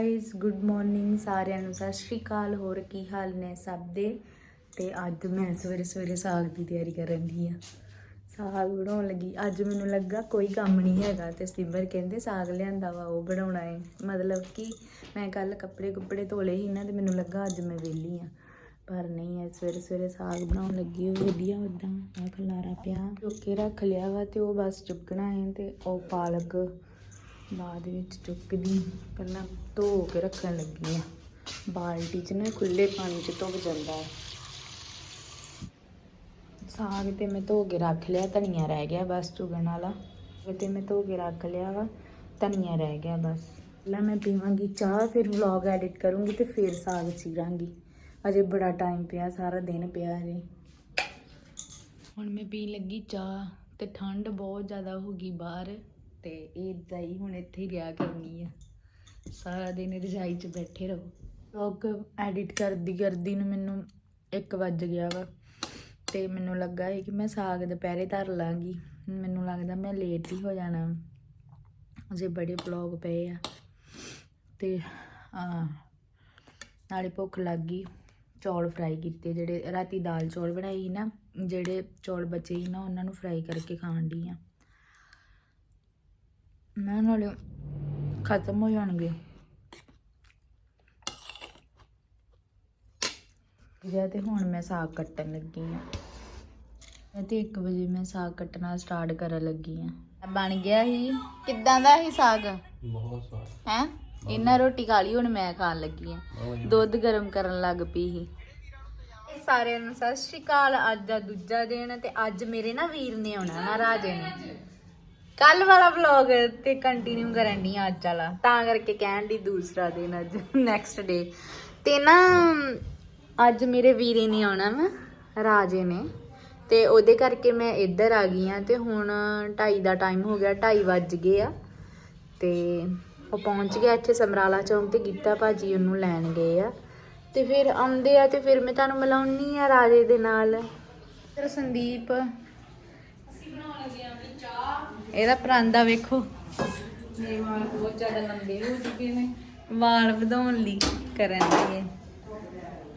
Guys good morning ਸਾਰਿਆਂ ਨੂੰ। ਸਤਿ ਸ਼੍ਰੀ ਅਕਾਲ। ਹੋਰ ਕੀ ਹਾਲ ਨੇ ਸਭ ਦੇ? ਤੇ ਅੱਜ ਮੈਂ ਸਵੇਰੇ ਸਵੇਰੇ ਸਾਗ ਦੀ ਤਿਆਰੀ ਕਰਨ ਦੀ ਆ। ਸਾਗ ਬਣਾਉਣ ਲੱਗੀ। ਅੱਜ ਮੈਨੂੰ ਲੱਗਾ ਕੋਈ ਕੰਮ ਨਹੀਂ ਹੈਗਾ ਤੇ ਸਿਮਰ ਕਹਿੰਦੇ ਸਾਗ ਲਿਆਂਦਾ ਵਾ, ਉਹ ਬਣਾਉਣਾ ਹੈ ਮਤਲਬ ਕਿ ਮੈਂ ਕੱਲ ਕੱਪੜੇ ਕੁੱਪੜੇ ਧੋਲੇ ਸੀ ਨਾ ਤੇ ਮੈਨੂੰ ਲੱਗਾ ਅੱਜ ਮੈਂ ਵਿਹਲੀ ਆ। ਪਰ ਨਹੀਂ ਐ ਸਵੇਰੇ ਸਵੇਰੇ ਸਾਗ ਬਣਾਉਣ ਲੱਗੀ ਉਹ ਵਧੀਆ ਉਦਾਂ ਆ ਖਲਾਰਾ ਪਿਆ। ਚੁੱਕ ਰੱਖ ਲਿਆ ਵਾ ਤੇ ਉਹ ਬਸ ਚੁੱਕਣਾ ਹੈ ਤੇ ਉਹ ਪਾਲਕ ਬਾਅਦ ਵਿੱਚ ਚੁੱਕਦੀ। ਪਹਿਲਾਂ ਧੋ ਕੇ ਰੱਖਣ ਲੱਗੀ ਆ ਬਾਲਟੀ 'ਚ ਨਾ ਖੁੱਲੇ ਪਾਣੀ 'ਚ ਧੁੱਪ ਜਾਂਦਾ ਹੈ। ਸਾਗ ਤੇ ਮੈਂ ਧੋ ਕੇ ਰੱਖ ਲਿਆ, ਧਨੀਆ ਰਹਿ ਗਿਆ ਬਸ ਚੁਗਣ ਵਾਲਾ। ਇਹ ਤੇ ਮੈਂ ਧੋ ਕੇ ਰੱਖ ਲਿਆ ਵਾ, ਧਨੀਆ ਰਹਿ ਗਿਆ ਬਸ। ਪਹਿਲਾਂ ਮੈਂ ਪੀਵਾਂਗੀ ਚਾਹ, ਫਿਰ ਵਲੌਗ ਐਡਿਟ ਕਰੂੰਗੀ ਤੇ ਫਿਰ ਸਾਗ ਚੀਰਾਂਗੀ। ਅਜੇ ਬੜਾ ਟਾਈਮ ਪਿਆ, ਸਾਰਾ ਦਿਨ ਪਿਆ ਅਜੇ ਹੁਣ ਮੈਂ ਪੀਣ ਲੱਗੀ ਚਾਹ ਤੇ ਠੰਡ ਬਹੁਤ ਜ਼ਿਆਦਾ ਹੋ ਗਈ ਬਾਹਰ। ਤੇ ਇਹ ਏਦਾਂ ਹੁਣ ਇੱਥੇ ਹੀ ਰਿਹਾ ਕਰਨੀ ਆ। ਸਾਰਾ ਦਿਨ ਰਜਾਈ 'ਚ ਬੈਠੇ ਰਹੋ। ਵਲੌਗ ਐਡਿਟ ਕਰਦੀ ਕਰਦੀ ਨੂੰ ਮੈਨੂੰ 1 ਵੱਜ ਗਿਆ ਵਾ ਤੇ ਮੈਨੂੰ ਲੱਗਾ ਹੈ ਕਿ ਮੈਂ ਸਾਗ ਦੁਪਹਿਰੇ ਧਰ ਲਾਂਗੀ। ਮੈਨੂੰ ਲੱਗਦਾ ਮੈਂ ਲੇਟ ਹੀ ਹੋ ਜਾਣਾ। ਅਜੇ ਬੜੇ ਵਲੌਗ ਪਏ ਆ ਤੇ ਨਾਲੇ ਭੁੱਖ ਲੱਗ ਗਈ। ਚੌਲ ਫਰਾਈ ਕੀਤੇ ਜਿਹੜੇ ਰਾਤੀ ਦਾਲ ਚੌਲ ਬਣਾਈ ਨਾ, ਜਿਹੜੇ ਚੌਲ ਬਚੇ ਸੀ ਨਾ, ਉਹਨਾਂ ਨੂੰ ਫਰਾਈ ਕਰਕੇ ਖਾਣ ਦੀ ਆ। ਮੈਂ ਨਾਲੇ ਖਤਮ ਹੋ ਜਾਣਗੇ ਜਾਂ ਤੇ ਹੁਣ ਮੈਂ ਸਾਗ ਕੱਟਣ ਲੱਗੀ ਆ। ਤੇ 1 ਵਜੇ ਮੈਂ ਸਾਗ ਕੱਟਣਾ ਸਟਾਰਟ ਕਰਨ ਲੱਗੀ ਆ। ਬਣ ਗਿਆ ਸੀ। ਕਿੱਦਾਂ ਦਾ ਸੀ ਸਾਗ? ਬਹੁਤ ਸਵਾਦ। ਹੈ? ਇਹਨਾਂ ਰੋਟੀ ਖਾ ਲਈ ਹੁਣ ਮੈਂ ਖਾਣ ਲੱਗੀ ਆ। ਦੁੱਧ ਗਰਮ ਕਰਨ ਲੱਗ ਪਈ ਸੀ। ਸਾਰਿਆਂ ਨੂੰ ਸਤਿ ਸ਼੍ਰੀ ਅਕਾਲ। ਅੱਜ ਦਾ ਦੂਜਾ ਦਿਨ ਤੇ ਅੱਜ ਮੇਰੇ ਨਾ ਵੀਰ ਨੇ ਆਉਣਾ ਨਾ ਰਾਜੇ ਨੇ। ਕੱਲ ਵਾਲਾ ਵਲੌਗ ਤੇ ਕੰਟੀਨਿਊ ਕਰਨ ਦੀ ਅੱਜ ਵਾਲਾ। ਤਾਂ ਕਰਕੇ ਕਹਿਣ ਦੀ ਦੂਸਰਾ ਦਿਨ ਅੱਜ ਨੈਕਸਟ ਡੇ ਤੇ ਨਾ ਅੱਜ ਮੇਰੇ ਵੀਰੇ ਨੇ ਆਉਣਾ ਵਾ ਰਾਜੇ ਨੇ। ਤੇ ਉਹਦੇ ਕਰਕੇ ਮੈਂ ਇੱਧਰ ਆ ਗਈ ਆ ਤੇ ਹੁਣ 2:30 ਦਾ ਟਾਈਮ ਹੋ ਗਿਆ 2:30 ਵੱਜ ਗਏ ਆ। ਤੇ ਉਹ ਪਹੁੰਚ ਗਿਆ ਇੱਥੇ ਸਮਰਾਲਾ ਚੌਂਕ ਤੇ ਗੀਤਾ ਭਾਜੀ ਉਹਨੂੰ ਲੈਣ ਗਏ ਆ। ਤੇ ਫਿਰ ਆਉਂਦੇ ਆ ਤੇ ਫਿਰ ਮੈਂ ਤੁਹਾਨੂੰ ਮਿਲਾਉਣੀ ਆ ਰਾਜੇ ਦੇ ਨਾਲ। ਫਿਰ ਸੰਦੀਪ। ਇਹਦਾ ਪਰਾਂਦਾ ਵੇਖੋ। ਮੇਰੇ ਵਾਲ ਬਹੁਤ ਜ਼ਿਆਦਾ ਲੰਬੇ ਹੋ ਚੁੱਕੇ ਨੇ। ਵਾਲ ਵਧਾਉਣ ਲਈ ਕਰਨ ਲਈ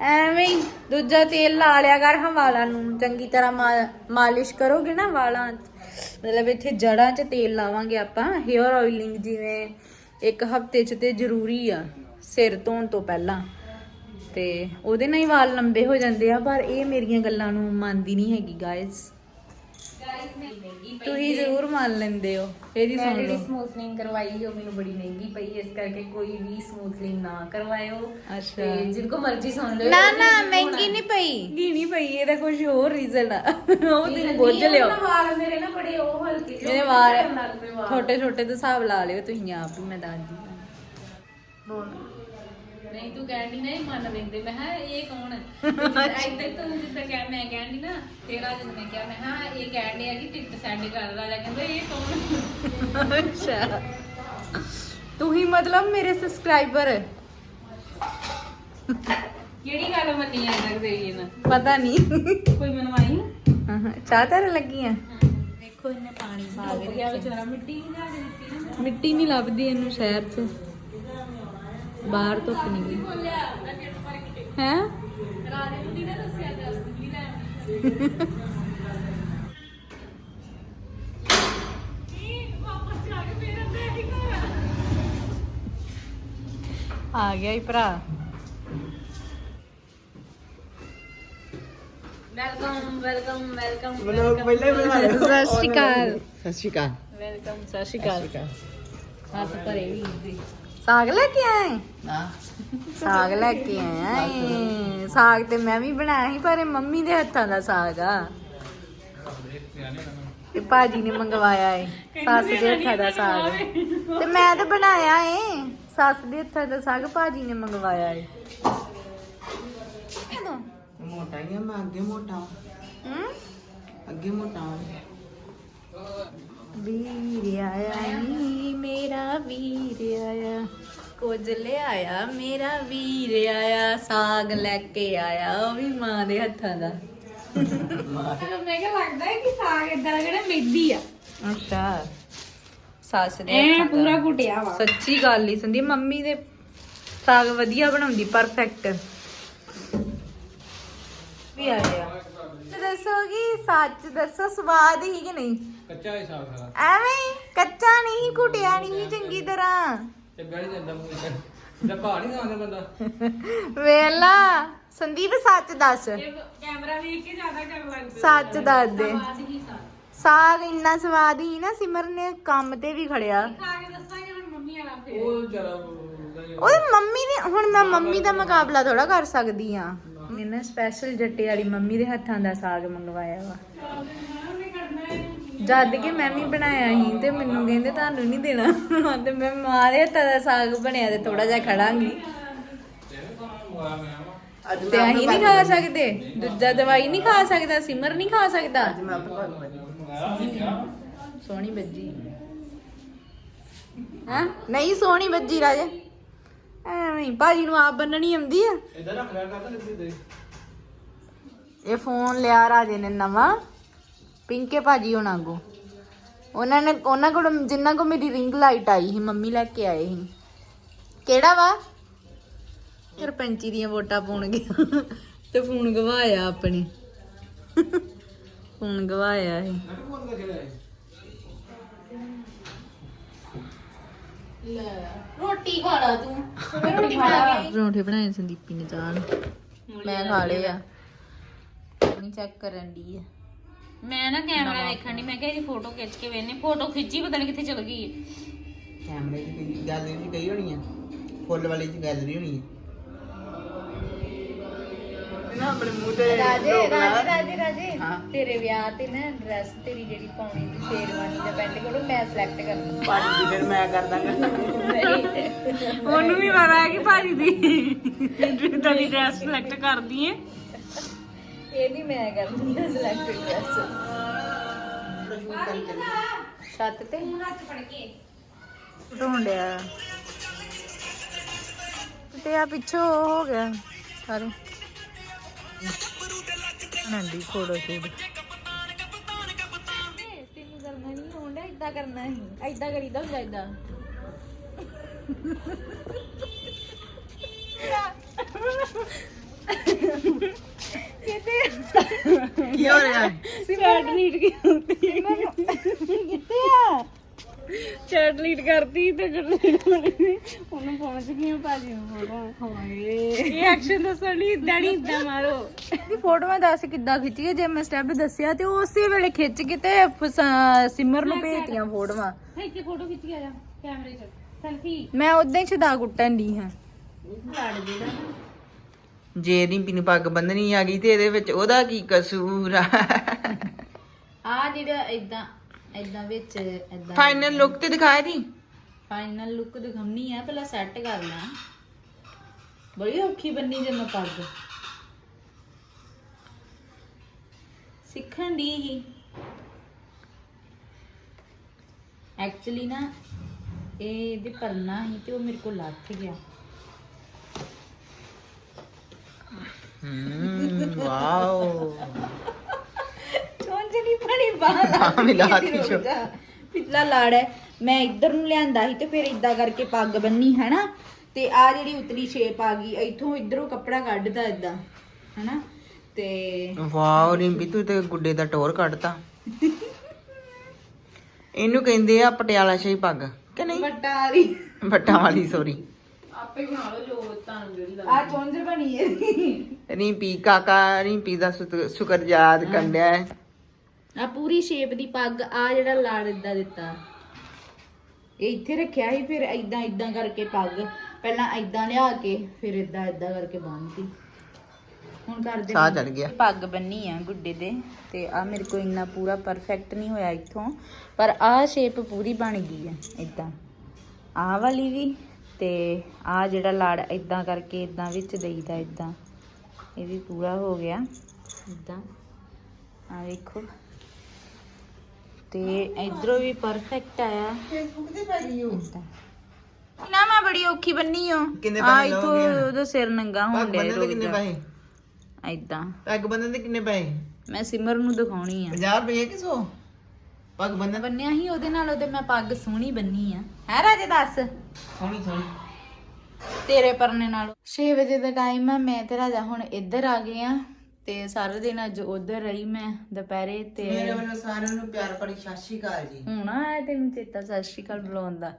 ਐਵੇਂ ਹੀ ਦੂਜਾ ਤੇਲ ਲਾ ਲਿਆ ਕਰ ਹਾਂ ਵਾਲਾਂ ਨੂੰ। ਚੰਗੀ ਤਰ੍ਹਾਂ ਮਾਲਿਸ਼ ਕਰੋਗੇ ਨਾ ਵਾਲਾਂ ਮਤਲਬ ਇੱਥੇ ਜੜਾਂ 'ਚ ਤੇਲ ਲਾਵਾਂਗੇ ਆਪਾਂ। ਹੇਅਰ ਆਇਲਿੰਗ ਜਿਵੇਂ ਇੱਕ ਹਫ਼ਤੇ 'ਚ ਤੇ ਜ਼ਰੂਰੀ ਆ ਸਿਰ ਧੋਣ ਤੋਂ ਪਹਿਲਾਂ। ਤੇ ਉਹਦੇ ਨਾਲ ਹੀ ਵਾਲ ਲੰਬੇ ਹੋ ਜਾਂਦੇ ਆ ਪਰ ਇਹ ਮੇਰੀਆਂ ਗੱਲਾਂ ਨੂੰ ਮੰਨਦੀ ਨਹੀਂ ਹੈਗੀ ਗਾਇਸ ਤੁਸੀਂ ਮੰਨ ਲੈਂਦੇ ਹੋ? ਇਹਦੀ ਮੈਂ ਸੁਣ ਜਿਹੜੀ ਲਓ। ਸਮੂਥਨਿੰਗ ਕਰਵਾਈ ਉਹ ਮੈਨੂੰ ਬੜੀ ਮਹਿੰਗੀ ਪਈ ਇਸ ਕਰਕੇ ਕੋਈ ਵੀ ਸਮੂਥਨਿੰਗ ਨਾ ਕਰਵਾਇਓ। ਅੱਛਾ। ਤੇ ਜਿੱਦ ਕੋ ਮਰਜ਼ੀ ਸੁਣ ਲਿਓ। ਨਾ ਨਾ ਮਹਿੰਗੀ ਨਹੀਂ ਪਈ। ਨਹੀਂ ਪਈ ਇਹਦਾ ਕੁਝ ਹੋਰ ਰੀਜ਼ਨ ਆ। ਉਹ ਦਿਨ ਬੁੱਝ ਲਿਓ। ਵਾਲ ਮੇਰੇ ਨਾ ਬੜੇ ਉਹ ਹਲਕੇ ਜਿਹੇ ਇਹਦੇ ਵਾਰ ਛੋਟੇ ਛੋਟੇ ਦੇ ਹਿਸਾਬ ਲਾ ਲਿਓ ਤੁਸੀਂ ਆਪ ਵੀ ਮੈਂ ਦੱਸਦੀ ਨਹੀਂ ਤੂੰ ਕਹਿਣੀ ਨਹੀਂ ਮੰਨ ਲੈਂਦੇ। ਮੈਂ ਹਾਂ ਇਹ ਕੌਣ ਹੈ? ਇੱਦਾਂ ਤੂੰ ਜਿੱਦਾਂ ਕਹਿ ਮੈਂ ਕਹਿਣੀ ਨਾ ਤੇਰਾ ਜਦ ਮੈਂ ਕਿਹਾ ਮੈਂ ਹਾਂ ਇਹ ਕਹਿਣ ਡਿਆ ਕਿ ਟਿਕਟ ਸੈਂਡ ਕਰ ਰਾਜਾ ਕਹਿੰਦਾ ਇਹ ਕੌਣ ਅੱਛਾ। ਤੂੰ ਹੀ ਮਤਲਬ ਮੇਰੇ ਸਬਸਕ੍ਰਾਈਬਰ ਕਿਹੜੀ ਗੱਲ ਮੰਨੀ ਜਾਂਦਾ ਤੇਰੀ ਇਹਨਾਂ ਪਤਾ ਨਹੀਂ। ਕੋਈ ਮਨਵਾਈ ਚਾਹ ਤਰ ਲੱਗੀ ਆ? ਦੇਖੋ ਇਹਨੇ ਪਾਣੀ ਪਾ ਹੋ ਕੇ ਗਿਆ ਵਿਚਾਰਾ ਨਾ। ਮਿੱਟੀ ਨਹੀਂ ਲੱਭਦੀ ਇਹਨੂੰ ਸ਼ਹਿਰ 'ਚ। ਬਾਹਰ ਧੁੱਪ ਨਹੀਂ ਹੈ? ਰਾਜੇ ਨੂੰ ਨਹੀਂ ਦੱਸਿਆ ਦੱਸ ਦਿੱਲੀ ਲੈ ਆ ਗਿਆ ਹੀ ਭਰਾ। ਵੈਲਕਮ ਵੈਲਕਮ ਵੈਲਕਮ ਬਲੌਗ ਪਹਿਲਾਂ ਬਣਾ ਲਿਆ। ਸਤਿ ਸ਼੍ਰੀ ਅਕਾਲ। ਸਤਿ ਸ਼੍ਰੀ ਅਕਾਲ। ਵੈਲਕਮ ਸਤਿ ਸ਼੍ਰੀ ਅਕਾਲ। ਹੱਥ ਭਰੇ ਵੀ ਸਾਗ ਲੈ ਕੇ ਆਏ? ਨਾ। ਸਾਗ ਲੈ ਕੇ ਆਇਆ ਏ ਸਾਗ ਤੇ ਮੈਂ ਵੀ ਬਣਾਇਆ ਸੀ ਪਰ ਇਹ ਮੰਮੀ ਦੇ ਹੱਥਾਂ ਦਾ ਸਾਗ ਆ। ਤੇ ਭਾਜੀ ਨੇ ਮੰਗਵਾਇਆ ਏ ਸੱਸ ਦੇ ਹੱਥਾਂ ਦਾ ਸਾਗ। ਤੇ ਮੈਂ ਤਾਂ ਬਣਾਇਆ ਏ ਸੱਸ ਦੇ ਹੱਥਾਂ ਦਾ ਸਾਗ ਭਾਜੀ ਨੇ ਮੰਗਵਾਇਆ ਏ। ਕਿਦੋਂ? ਮੋਟਾ ਹੀ ਆ ਮੈਂ ਅੱਗੇ ਮੋਟਾ। ਹੂੰ? ਅੱਗੇ ਮੋਟਾ। ਵੀਰ ਆਇਆ ਨੀ ਮੇਰਾ ਵੀਰ ਆਇਆ। ਕੁਝ ਲਿਆਇਆ ਮੇਰਾ ਵੀਰ ਆਇਆ ਸਾਗ ਲੈ ਕੇ ਆਇਆ ਉਹ ਵੀ ਮਾਂ ਦੇ ਹੱਥਾਂ ਦਾ। ਮੈਂ ਕਿਹਾ ਲੱਗਦਾ ਹੈ ਕਿ ਸਾਗ ਇਦਾਂ ਦਾ ਜਿਹੜਾ ਮੇਦੀ ਆ। ਅੱਛਾ ਸੱਸ ਦੇ ਐ ਹੱਥਾਂ ਦਾ। ਪੂਰਾ ਕੁਟਿਆ ਵਾ। ਸੱਚੀ ਗੱਲ ਹੀ ਸੰਦੀ ਮੰਮੀ ਦੇ ਸਾਗ ਵਧੀਆ ਬਣਾਉਂਦੀ ਪਰਫੈਕਟ ਵੀ ਆ ਗਿਆ। ਦੱਸੋਗੀ ਸੱਚ ਦੱਸੋ ਸਵਾਦ ਹੀ ਕਿ ਨਹੀਂ? ਕੱਚਾ ਹੀ ਸਾਗ ਸਾਰਾ ਐਵੇਂ ਹੀ, ਕੱਚਾ ਨਹੀਂ ਕੁਟਿਆ ਨਹੀਂ ਚੰਗੀ ਤਰ੍ਹਾਂ। ਤੇ ਬੈਠ ਜਾਂਦਾ ਮੂੰਹ ਤੇ ਤੇ ਪਾ ਨਹੀਂ ਖਾਂਦਾ ਬੰਦਾ। ਵੇਲਾ ਸੰਦੀਪ ਸੱਚ ਦੱਸ। ਇਹ ਕੈਮਰਾ ਵੇਖ ਕੇ ਜ਼ਿਆਦਾ ਕਰਨ ਲੱਗ ਪਿਆ ਸੱਚ ਦੱਸ ਦੇ। ਬਾਅਦ ਹੀ ਸਾ ਸਾਗ ਇੰਨਾ ਸਵਾਦ ਹੀ ਨਾ ਸਿਮਰ ਨੇ ਕੰਮ ਤੇ ਵੀ ਖੜਿਆ। ਖਾ ਕੇ ਦੱਸਾਂਗੇ ਹੁਣ ਮੰਮੀ ਵਾਲਾ ਫੇਰ? ਉਹ ਜਰਾ ਉਹਦੀ ਮੰਮੀ ਨੇ ਹੁਣ ਮੈਂ ਮੰਮੀ ਦਾ ਮੁਕਾਬਲਾ ਥੋੜਾ ਕਰ ਸਕਦੀ ਆ ਇਹਨੇ ਸਪੈਸ਼ਲ ਜੱਟੇ ਵਾਲੀ ਮੰਮੀ ਦੇ ਹੱਥਾਂ ਦਾ ਸਾਗ ਮੰਗਵਾਇਆ ਵਾ। ਜਦ ਕਿ ਮੈਂ ਵੀ ਬਣਾਇਆ ਸੀ ਤੇ ਮੈਨੂੰ ਕਹਿੰਦੇ ਤੁਹਾਨੂੰ ਨਹੀਂ ਦੇਣਾ। ਤੇ ਮੈਂ ਮਾਰੇ ਹੱਥਾਂ ਦਾ ਸਾਗ ਬਣਿਆ ਤੇ ਥੋੜਾ ਜਿਹਾ ਖੜਾਂਗੀ। ਤੇ ਅਸੀਂ ਨਹੀਂ ਖਾ ਸਕਦੇ। ਦੂਜਾ ਦਵਾਈ ਨਹੀਂ ਖਾ ਸਕਦਾ ਸਿਮਰ ਨਹੀਂ ਖਾ ਸਕਦਾ। ਮੈਂ ਆਪਣਾ ਭਗਵਾਨ ਸੋਹਣੀ ਬੱਜੀ। ਹਾਂ? ਨਹੀਂ ਸੋਹਣੀ ਬੱਜੀ ਰਾਜੇ। ਐਵੇਂ ਭਾਜੀ ਨੂੰ ਆਪ ਬੰਨਣੀ ਆਉਂਦੀ ਆ। ਇਧਰ ਰੱਖ ਲਿਆ ਇਹ ਫੋਨ ਲਿਆ ਰਾਜੇ ਨੇ ਨਵਾਂ। ਪਿੰਕੇ ਭਾਜੀ ਹੋਣਾ ਕੋ ਉਹਨਾਂ ਨੇ ਉਹਨਾਂ ਕੋਲ ਜਿੰਨਾ ਕੋ ਮੇਰੀ ਰਿੰਗ ਲਾਈਟ ਆਈ ਸੀ ਮੰਮੀ ਲੈ ਕੇ ਆਏ ਸੀ। ਕਿਹੜਾ ਵਾ? ਸਰਪੰਚੀ ਦੀਆਂ ਵੋਟਾਂ ਪਾਉਣ ਗਿਆ। ਤੇ ਫੋਨ ਗਵਾਇਆ ਆਪਣੀ। ਫੋਨ ਗਵਾਇਆ ਲਿਆ ਰੋਟੀ ਖਾ ਲਾ ਤੂੰ। ਰੋਟੀ ਬਣਾ ਕੇ ਪਰੌਂਠੇ ਬਣਾਏ ਸੰਦੀਪੀ ਨੇ ਚਾਹ ਨੂੰ ਮੈਂ ਖਾ ਲਏ ਆ। ਨਹੀਂ ਚੈੱਕ ਕਰਨ ਦੀ ਆ। ਮੈਂ ਨਾ ਕੈਮਰਾ ਵੇਖਣ ਦੀ ਮੈਂ ਕਿਹਾ ਇਹਦੀ ਫੋਟੋ ਖਿੱਚ ਕੇ ਵੇਖਨੇ ਫੋਟੋ ਖਿੱਚੀ ਪਤਾ ਨਹੀਂ ਕਿੱਥੇ ਚਲ ਗਈ ਹੈ ਕੈਮਰੇ ਦੀ ਗੈਲਰੀ ਦੀ ਗਈ ਹੋਣੀ ਆ? ਫੁੱਲ ਵਾਲੀ ਦੀ ਗੈਲਰੀ ਹੋਣੀ ਆ? ਨਾ ਆਪਣੇ ਮੂੰਹ ਤੇ ਰਾਜੇ ਲੋਕ ਲਾ- ਰਾਜੇ ਰਾਜੇ ਰਾਜੇ ਹਾਂ। ਤੇਰੇ ਵਿਆਹ ਤੇ ਨਾ ਡਰੈਸ ਤੇਰੀ ਜਿਹੜੀ ਪਾਉਣੀ ਦੀ ਸ਼ੇਰਵਾਨੀ ਦਾ ਪੈਂਟ ਕੋਲ ਮੈਂ ਸਿਲੈਕਟ ਕਰਨਾ ਭਾਜੀ ਦੀ ਫਿਰ ਮੈਂ ਕਰ ਦਾਂਗਾ ਉਹਨੂੰ ਵੀ ਪਤਾ ਹੈ ਕਿ ਭਾਜੀ ਦੀ ਜਿੱਦਾਂ ਦੀ ਡਰੈਸ ਸਿਲੈਕਟ ਕਰਦੀ ਹੈ ਇਹ ਨਹੀਂ ਮੈਂ ਕਰਨੀ ਹੈ ਸਿਲੈਕਟ ਡਰੈਸ ਛੱਤ ਤੇ? ਹੱਥ ਫੜ ਕੇ ਢੂੰਡਿਆ ਤੇ ਆ ਪਿੱਛੋਂ ਹੋ ਗਿਆ ਸਾਰੂ ਨੰਦੀ ਫੋਟੋ ਸ਼ੂਟ। ਤੈਨੂੰ ਕਰਨਾ ਨਹੀਂ ਆਉਂਦਾ ਇਦਾਂ ਕਰਨਾ ਹੀ ਇਦਾਂ ਕਰੀਦਾ ਹੁੰਦਾ ਇਦਾਂ ਕਿਤੇ? ਕੀ ਹੋ ਰਿਹਾ? ਚੈਟ ਲੀਡ ਕਿੱਥੇ ਆ? ਚੈਟ ਲੀਡ ਕਰਦੀ ਤੇ ਉਹਨੂੰ ਪਹੁੰਚ ਗਈ ਭਾਜੀ ਨੂੰ ਫੋਟੋ ਹਾਏ। ਇਹ ਐਕਸ਼ਨ ਦੱਸਣ ਲਈ ਨਹੀਂ ਇਦਾਂ ਮਾਰੋ। ਦੀ ਫੋਟੋਆਂ ਦੱਸ ਕਿੱਦਾਂ ਖਿੱਚੀਏ ਜੇ ਮੈਂ ਸਟੈਪ ਦੱਸਿਆ ਤੇ ਉਹ ਉਸੇ ਵੇਲੇ ਖਿੱਚ ਕੇ ਤੇ ਫਸ- ਸਿਮਰ ਨੂੰ ਭੇਜਤੀਆਂ ਫੋਟੋਆਂ ਇੱਥੇ ਫੋਟੋ ਖਿੱਚ ਕੇ ਆ ਜਾ ਕੈਮਰੇ 'ਚ। ਸੈਲਫੀ ਮੈਂ ਉਦਾਂ ਹੀ ਛਦਾ ਕੁੱਟਣ ਦੀ ਹਾਂ। ਜੇ ਰਿੰਪੀ ਨੂੰ ਪੱਗ ਬੰਨਣੀ ਆ ਗਈ ਤੇ ਇਹਦੇ ਵਿੱਚ ਉਹਦਾ ਕੀ ਕਸੂਰ ਆ? ਆ ਜਿਹੜਾ ਇਦਾਂ ਇਦਾਂ ਵਿੱਚ ਇਦਾਂ ਫਾਈਨਲ ਲੁੱਕ ਤੇ ਦਿਖਾਇਆ ਦੀ ਫਾਈਨਲ ਲੁੱਕ ਦਿਖਾਉਣੀ ਆ ਪਹਿਲਾਂ ਸੈੱਟ ਕਰ ਲਾਂ। ਬੜੀ ਔਖੀ ਬੰਨੀ ਜੇ ਮੈਂ ਪੱਗ। ਸਿੱਖਣ ਦੀ ਹੀ। ਐਕਚੁਅਲੀ ਨਾ ਇਹ ਇਹਦੇ ਪਰਨਾ ਸੀ ਤੇ ਉਹ ਮੇਰੇ ਕੋਲ ਲੱਥ ਗਿਆ। ਬਾਹਰ ਮਿਲਾ। ਪਿਛਲਾ ਲਾੜ ਹੈ। ਮੈਂ ਇੱਧਰ ਨੂੰ ਲਿਆਂਦਾ ਸੀ ਤੇ ਫਿਰ ਇਦਾਂ ਕਰਕੇ ਪੱਗ ਬੰਨੀ ਹੈਨਾ? ਤੇ ਆ ਜਿਹੜੀ ਉਤਲੀ ਸ਼ੇਪ ਆ ਗਈ ਇੱਥੋਂ ਇਧਰੋਂ ਕੱਪੜਾ ਕੱਢਦਾ ਇਦਾਂ ਹੈਨਾ? ਤੇ ਵਾਓ ਰਿੰਪੀ ਤੂੰ ਤੇ ਗੁੱਡੇ ਦਾ ਟੋਰ ਕੱਢਤਾ। ਇਹਨੂੰ ਕਹਿੰਦੇ ਆ ਪਟਿਆਲਾ ਸ਼ਾਹੀ ਪੱਗ ਕਿ ਨਹੀਂ? ਵੱਟਾ ਵਾਲੀ ਵੱਟਾਂ ਵਾਲੀ ਸੋਰੀ ਆਪੇ ਬਣਾ ਲਓ ਜੋ ਤੁਹਾਨੂੰ ਜਿਹੜੀ ਆ ਚੋਂਜ ਬਣੀ ਹੈ। ਰਿੰਪੀ ਕਾਕਾ ਰਿੰਪੀ ਦਾ ਸੁਤ- ਸ਼ੁਕਰਗੁਜ਼ਾਰ ਕੰਡਿਆ ਹੈ। ਆ ਪੂਰੀ ਸ਼ੇਪ ਦੀ ਪੱਗ ਆ ਜਿਹੜਾ ਲਾੜ ਇਦਾਂ ਦਿੱਤਾ। ਇਹ ਇੱਥੇ ਰੱਖਿਆ ਸੀ ਫਿਰ ਇਦਾਂ ਇਦਾਂ ਕਰਕੇ ਪੱਗ ਪਹਿਲਾਂ ਇਦਾਂ ਲਿਆ ਕੇ ਫਿਰ ਇਦਾਂ ਇਦਾਂ ਕਰਕੇ ਬੰਨ੍ਹਤੀ ਹੁਣ ਕਰਦੇ ਸਾਹ ਚੜ ਗਿਆ। ਪੱਗ ਬੰਨੀ ਆ ਗੁੱਡੇ ਦੇ ਤੇ ਆ ਮੇਰੇ ਕੋਲ ਇੰਨਾ ਪੂਰਾ ਪਰਫੈਕਟ ਨਹੀਂ ਹੋਇਆ ਇੱਥੋਂ ਪਰ ਆ ਸ਼ੇਪ ਪੂਰੀ ਬਣ ਗਈ ਆ ਇਦਾਂ ਆਹ ਵਾਲੀ ਵੀ ਤੇ ਆ ਜਿਹੜਾ ਲਾੜ ਇਦਾਂ ਕਰਕੇ ਇਦਾਂ ਵਿੱਚ ਦੇਈਦਾ ਇਦਾਂ ਇਹ ਵੀ ਪੂਰਾ ਹੋ ਗਿਆ। ਇਦਾਂ। ਆ ਵੇਖੋ। ਤੇ ਇਧਰੋਂ ਵੀ ਪਰਫੈਕਟ ਆਇਆ। ਏਦਾਂ। ਨਾ ਮੈਂ ਬੜੀ ਔਖੀ ਬੰਨੀ ਹਾਂ ਕਿੰਨੇ ਆ ਪੈਸੇ ਇਥੋਂ ਲਓਗੇ? ਉਹਦਾ ਸਿਰ ਨੰਗਾ ਹੋਣ ਡਿਆ ਬੰਨਣ ਦੇ ਕਿੰਨੇ ਪੈਸੇ? ਇਦਾਂ। ਪੱਗ ਬੰਨਣ ਦੇ ਕਿੰਨੇ ਪੈਸੇ? ਮੈਂ ਸਿਮਰ ਨੂੰ ਦਿਖਾਉਣੀ ਆ। 50 ਰੁਪਏ ਕਿ 100 ਪੱਗ ਬੰਨਣ? ਬੰਨਿਆ ਸੀ ਉਹਦੇ ਨਾਲ ਉਹਦੇ ਮੈਂ ਪੱਗ ਸੋਹਣੀ ਬੰਨੀ ਆ। ਹੈ ਰਾਜੇ ਦੱਸ? ਸੋਹਣੀ ਸੋਹਣੀ। ਤੇਰੇ ਪਰਨੇ ਨਾਲ। 6 ਵਜੇ ਦਾ ਟਾਈਮ ਆ ਮੈਂ ਤੇ ਰਾਜਾ ਹੁਣ ਇੱਧਰ ਆ ਗਏ ਆ ਤੇ ਸਾਰਾ ਦਿਨ ਅੱਜ ਉਧਰ ਰਹੀ ਮੈਂ ਦੁਪਹਿਰੇ ਤੇ ਮੇਰੇ ਵੱਲੋਂ ਸਾਰਿਆਂ ਨੂੰ ਪਿਆਰ ਭਰੀ ਸਤਿ ਸ਼੍ਰੀ ਅਕਾਲ ਜੀ। ਹੁਣ ਆਇਆ ਤੈਨੂੰ ਚੇਤਾ ਸਤਿ ਸ਼੍ਰੀ ਅਕਾਲ ਬੁਲਾਉਣ ਦਾ।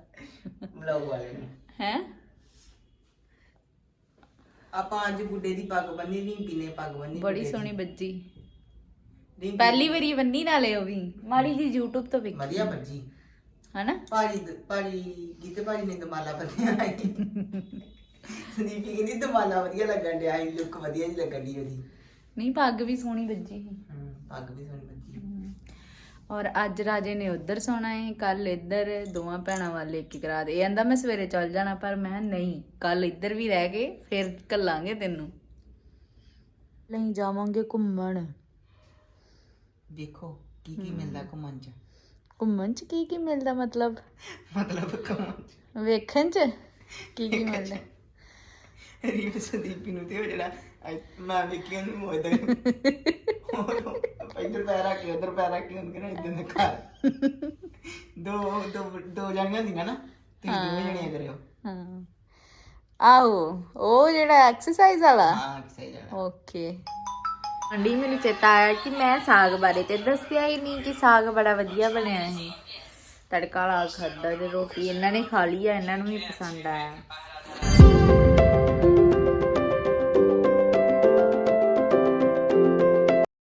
ਵਲੌਗ ਵਾਲੇ ਨੂੰ। ਹੈ? ਆਪਾਂ ਅੱਜ ਗੁੱਡੇ ਦੀ ਪੱਗ ਬੰਨੀ ਰਿੰਪੀ ਨੇ ਪੱਗ ਬੰਨੀ ਬੜੀ। ਸੋਹਣੀ ਬੱਜੀ। ਪਹਿਲੀ ਵਾਰੀ ਬੰਨੀ ਨਾਲੇ ਉਹ ਵੀ। ਮਾੜੀ ਜੀ YouTube ਤੋਂ ਵੇਖੀ। ਵਧੀਆ ਬੱਜੀ। ਹਨਾ? ਭਾਜੀ ਦ- ਭਾਜੀ ਕਿਤੇ ਭਾਜੀ ਨੇ ਦਮਾਲਾ ਬੰਨਿਆ ਸੰਦੀਪੀ ਕਹਿੰਦੀ ਦਮਾਲਾ ਵਧੀਆ ਲੱਗਣ ਡਿਆ ਸੀ ਲੁੱਕ ਵਧੀਆ ਜੀ ਲੱਗਣ ਦੀ ਉਹਦੀ। ਨਹੀਂ ਪੱਗ ਵੀ ਸੋਹਣੀ ਬੱਜੀ ਸੀ। ਹਮ, ਪੱਗ ਵੀ ਸੋਹਣੀ ਬੱਜੀ ਔਰ ਅੱਜ ਰਾਜੇ ਨੇ ਉੱਧਰ ਸੌਣਾ ਹੈ ਕੱਲ ਇੱਧਰ ਦੋਵਾਂ ਭੈਣਾਂ ਵਾਲੇ ਇੱਕ ਕਰਾ ਦੇ। ਇਹ ਕਹਿੰਦਾ ਮੈਂ ਸਵੇਰੇ ਚੱਲ ਜਾਣਾ ਪਰ ਮੈਂ ਨਹੀਂ ਕੱਲ ਇੱਧਰ ਵੀ ਰਹਿ ਕੇ ਫਿਰ ਕੱਲਾਂਗੇ ਤੈਨੂੰ। ਲਈ ਜਾਵਾਂਗੇ ਘੁੰਮਣ। ਵੇਖੋ ਕੀ ਕੀ ਮਿਲਦਾ ਘੁੰਮਣ ਚ। ਘੁੰਮਣ ਚ ਕੀ ਕੀ ਮਿਲਦਾ ਮਤਲਬ? ਮਤਲਬ ਘੁੰਮਣ ਚ। ਵੇਖਣ ਚ ਕੀ ਕੀ ਮਿਲਦਾ? ਰੀਮ ਸੰਦੀਪੀ ਨੂੰ ਤੇ ਉਹ ਜਿਹੜਾ ਮੈਂ ਵੇਖੀ ਉਹਨੂੰ ਮੋਇਦਾ ਇੱਧਰ ਪੈਰ ਰੱਖ ਕੇ ਉੱਧਰ ਪੈਰ ਰੱਖ ਕੇ ਉਹਨੂੰ ਇਦਾਂ ਦੇ ਕਰ ਦੋ ਦੋ ਦੋ ਜਾਣੀਆਂ ਹੁੰਦੀਆਂ ਨਾ ਤੁਸੀਂ ਦੋਵੇਂ ਜਣੀਆਂ ਕਰਿਓ। ਹਾਂ। ਆਓ ਉਹ ਜਿਹੜਾ ਐਕਸਰਸਾਈਜ਼ ਵਾਲਾ? ਹਾਂ ਸਹੀ ਜਾਣਾ ਓਕੇ। ਆਂਡੀ ਮੈਨੂੰ ਚੇਤਾ ਆਇਆ ਕਿ ਮੈਂ ਸਾਗ ਬਾਰੇ ਤੇ ਦੱਸਿਆ ਹੀ ਨਹੀਂ ਕਿ ਸਾਗ ਬੜਾ ਵਧੀਆ ਬਣਿਆ ਹੈ ਤੜਕਾ ਲਾ ਖਾਦਾ ਤੇ ਰੋਟੀ ਇਹਨਾਂ ਨੇ ਖਾ ਲਈ ਆ, ਇਹਨਾਂ ਨੂੰ ਵੀ ਪਸੰਦ ਆਇਆ।